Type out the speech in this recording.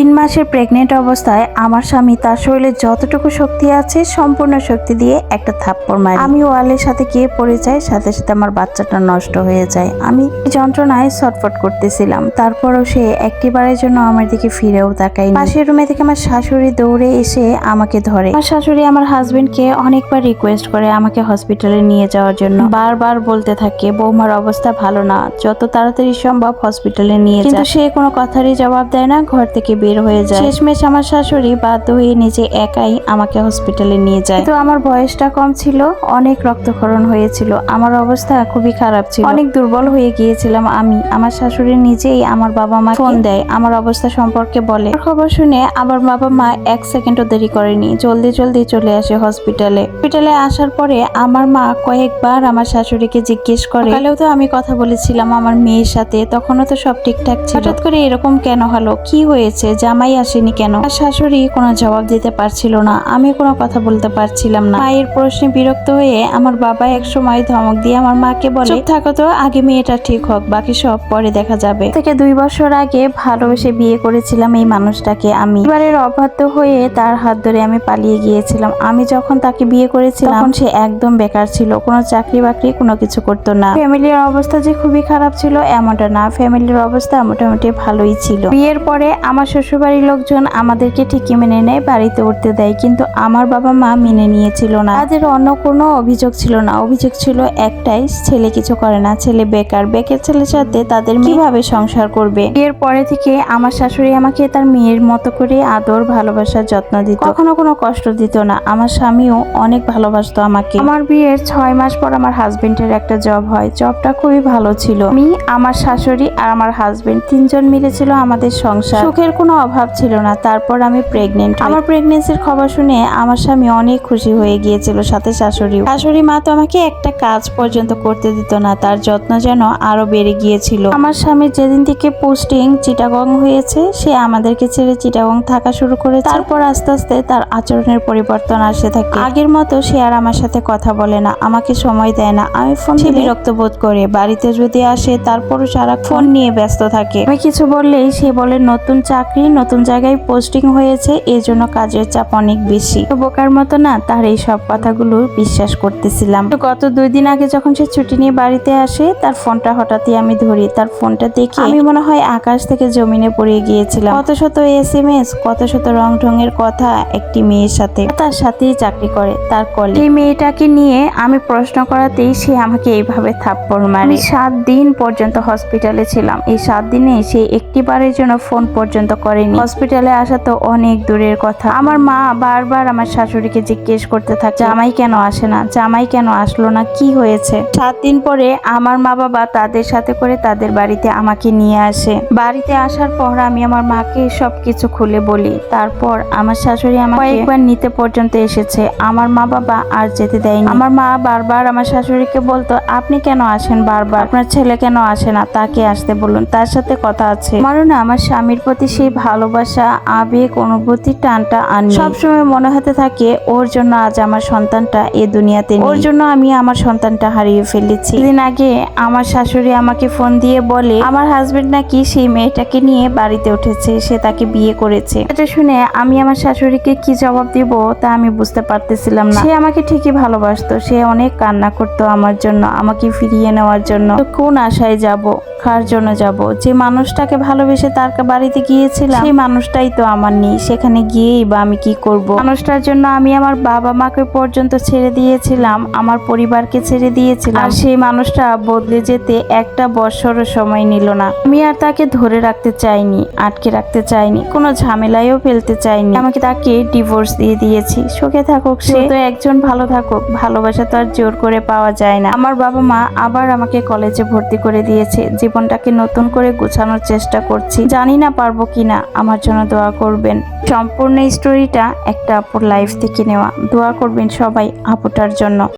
তিন মাসের প্রেগনেন্ট অবস্থায় আমার স্বামী তার শরীরে যতটুকু শক্তি আছে, সম্পূর্ণ শক্তি দিয়ে একটা থাপ্পড় মারে। আমি ওয়ালের সাথে গিয়ে পড়ে যাই, সাথে সাথে আমার বাচ্চাটা নষ্ট হয়ে যায়। আমি যন্ত্রণায় ছটফট করতেছিলাম। তারপরও সে একটিবারের জন্য আমার দিকে ফিরেও তাকাই পাশের রুমে থেকে আমার শাশুড়ি দৌড়ে এসে আমাকে ধরে। আমার শাশুড়ি আমার হাজবেন্ডকে অনেকবার রিকোয়েস্ট করে আমাকে হসপিটালে নিয়ে যাওয়ার জন্য। বারবার বলতে থাকে, বৌমার অবস্থা ভালো না। যত তাড়াতাড়ি সম্ভব হসপিটালে নিয়ে কিন্তু সে কোনো কথারই জবাব দেয় না। ঘর থেকে বের হয়ে যায়। শেষমেশ আমার শাশুড়ি বাধ্য হয়ে নিজে একাই আমাকে হসপিটালে নিয়ে যায়। তো আমার বয়সটা কম ছিল অনেক রক্তক্ষরণ হয়েছিল আমার অবস্থা খুবই খারাপ ছিল। অনেক দুর্বল হয়ে গিয়েছিলাম আমি। আমার শাশুড়ি নিজেই আমার বাবা মা ফোন দেয় আমার অবস্থা সম্পর্কে বলে। খবর শুনে আমার বাবা মা এক সেকেন্ডও দেরি করেনি জলদি জলদি চলে আসে হসপিটালে হসপিটালে আসার পরে আমার মা কয়েকবার আমার শাশুড়িকে জিজ্ঞেস করে সকালেও তো আমি কথা বলেছিলাম আমার মেয়ের সাথে তখনও তো সব ঠিকঠাক ছিল। হঠাৎ করে এরকম কেন হলো? কি হয়েছে? জামাই আসেনি কেন? আমার শাশুড়ি কোনো জবাব দিতে পারছিল না। আমি কোনো কথা বলতে পারছিলাম না। মায়ের প্রশ্নে বিরক্ত হয়ে আমার বাবা এক সময় ধমক দিয়ে আমার মাকে বলে থাকো তো, আগে মেয়েটা ঠিক হোক, বাকি সব পরে দেখা যাবে। থেকে দুই বছর আগে ভালোবেসে বিয়ে করেছিলাম এই মানুষটাকে আমি। এবারের অবাধ্য হয়ে তার হাত ধরে আমি পালিয়ে গিয়েছিলাম। আমি যখন তাকে বিয়ে করেছিলাম, তখন সে একদম বেকার ছিল। কোনো চাকরি বাকরি, কোনো কিছু করতো না। ফ্যামিলির অবস্থা যে খুবই খারাপ ছিল, এমনটা না। ফ্যামিলির অবস্থা মোটামুটি ভালোই ছিল। বিয়ের পরে আমার শ্বশুরবাড়ির লোকজন আমাদেরকে ঠিকই মেনে নেয়, বাড়িতে উঠতে দেয়, কিন্তু আমার বাবা মা মেনে নিয়েছিল না। তাদের অন্য কোনো অভিযোগ ছিল না। অভিযোগ ছিল একটাই, ছেলে কিছু করে না, ছেলে বেকার। বেকার ছেলের সাথে তাদের কীভাবে সংসার করবে? বিয়ের পরে থেকে আমার শাশুড়ি আমাকে তার মেয়ের মতো করে আদর, ভালোবাসার যত্ন দিত। কখনো কোনো কষ্ট দিত না। আমার স্বামীও অনেক ভালোবাসতো আমাকে। আমার বিয়ের ছয় মাস পর আমার হাজবেন্ডের একটা জব হয়। জবটা খুবই ভালো ছিল। আমি, আমার শাশুড়ি আর আমার হাজবেন্ড তিনজন মিলে ছিল আমাদের সংসার। সুখের কোনো অভাব ছিল না। তারপর আমি প্রেগনেন্ট আমার প্রেগনেন্সির খবর শুনে আমার স্বামী অনেক খুশি হয়ে গিয়েছিল সাথে শাশুড়ি শাশুড়ি মা তো আমাকে একটা কাজ পর্যন্ত করতে দিত না তার যত্ন যেন আরও বেড়ে গিয়েছিল। আমার স্বামীর যেদিন থেকে পোস্টিং চিটাগং হয়েছে সে আমাদেরকে ছেড়ে চিটাগং থাকা শুরু করে তারপর আস্তে আস্তে তার আচরণের পরিবর্তন আসে থাকে। আগের মতো সে আর আমার সাথে কথা বলে না আমাকে সময় দেয় না। আমি ফোন বিরক্ত বোধ করে বাড়িতে যদি আসে তারপরও সারা ফোন নিয়ে ব্যস্ত থাকে। আমি কিছু বললেই সে বলে নতুন চাকরি নতুন জায়গায় পোস্টিং হয়েছে, এই জন্য কাজের চাপ অনেক বেশি। বোকার মতো না, তার এই সব কথাগুলো বিশ্বাস করতেছিলাম। গত দুই দিন আগে যখন সে ছুটি নিয়ে বাড়িতে আসে, তার ফোনটা হঠাৎই আমি ধরি। তার ফোনটা দেখে আমি মনে হয় আকাশ থেকে জমিনে পড়ে গিয়েছিলাম। কত শত এস এম এস কত শত রং ঢঙের কথা একটি মেয়ের সাথে। তার সাথেই চাকরি করে, তার কলে এই মেয়েটাকে নিয়ে আমি প্রশ্ন করাতেই সে আমাকে এইভাবে থাপ্পড় মারে। সাত দিন পর্যন্ত হসপিটালে ছিলাম। এই সাত দিনে সে একটি বারের জন্য ফোন পর্যন্ত করেনি। হসপিটালে আসা তো অনেক দূরের কথা। আমার মা বারবার আমার শাশুড়িকে জিজ্ঞেস করতে থাকে, জামাই কেন আসে না? জামাই কেন আসলো না? কি হয়েছে? সাত দিন পরে আমার মা বাবা তাদের সাথে করে তাদের বাড়িতে আমাকে নিয়ে আসে। বাড়িতে আসার পর আমি আমার মাকে সব কিছু খুলে বলি। তারপর আমার শাশুড়ি আমাকে কয়েকবার নিতে পর্যন্ত এসেছে। আমার মা বাবা আর যেতে দেয়নি। আমার মা বারবার আমার শাশুড়িকে বলতো, আপনি কেন আসেন বারবার? আপনার ছেলে কেন আসে না? তাকে আসতে বলুন। তার সাথে কথা আছে। আমারও না আমার স্বামীর প্রতি সেই ভালোবাসা আবেগ অনুভূতি টানটা আনি সবসময় মনে হতে থাকে ওর জন্য আজ আমার সন্তানটা এ দুনিয়াতে ওর জন্য আমি আমার সন্তানটা হারিয়ে ফেলেছি। দিন আগে আমার শাশুড়ি আমাকে ফোন দিয়ে বলে আমার হাজবেন্ড নাকি সেই মেয়েটাকে নিয়ে বাড়িতে উঠেছে সে তাকে বিয়ে করেছে। এটা শুনে আমি আমার শাশুড়িকে কি জবাব দিব তা আমি বুঝতে পারতেছিলাম না। সে আমাকে ঠিকই ভালোবাসতো সে অনেক কান্না করতো আমার জন্য আমাকে ফিরিয়ে নেওয়ার জন্য। কোন আশায় যাব কার জন্য যাব? যে মানুষটাকে ভালোবেসে তার বাড়িতে বাড়িতে গিয়েছিলাম সেই মানুষটাই তো আমার নেই, সেখানে গিয়েই বা আমি কি করব? মানুষটার জন্য আমি আমার বাবা মাকে পর্যন্ত ছেড়ে দিয়েছিলাম, আমার পরিবারকে ছেড়ে দিয়েছিলাম। আর সেই মানুষটা বদলে যেতে একটা বছরও সময় নিল না। আমি আর তাকে ধরে রাখতে চাইনি, আটকে রাখতে চাইনি, কোনো ঝামেলায়ও ফেলতে চাইনি। আমাকে তাকে ডিভোর্স দিয়ে দিয়েছি। সুখে থাকুক সে তো একজন ভালো থাকুক, ভালোবাসা তো আর জোর করে পাওয়া যায় না। আমার বাবা মা আবার আমাকে কলেজে ভর্তি করে দিয়েছে। জীবনটাকে নতুন করে গোছানোর চেষ্টা করছি। জানি না পারব কিনা। আমার জন্য দোয়া করবেন। সম্পূর্ণ স্টোরিটা একটা আপুর লাইফ থেকে নেওয়া। দোয়া করবেন সবাই আপুটার জন্য।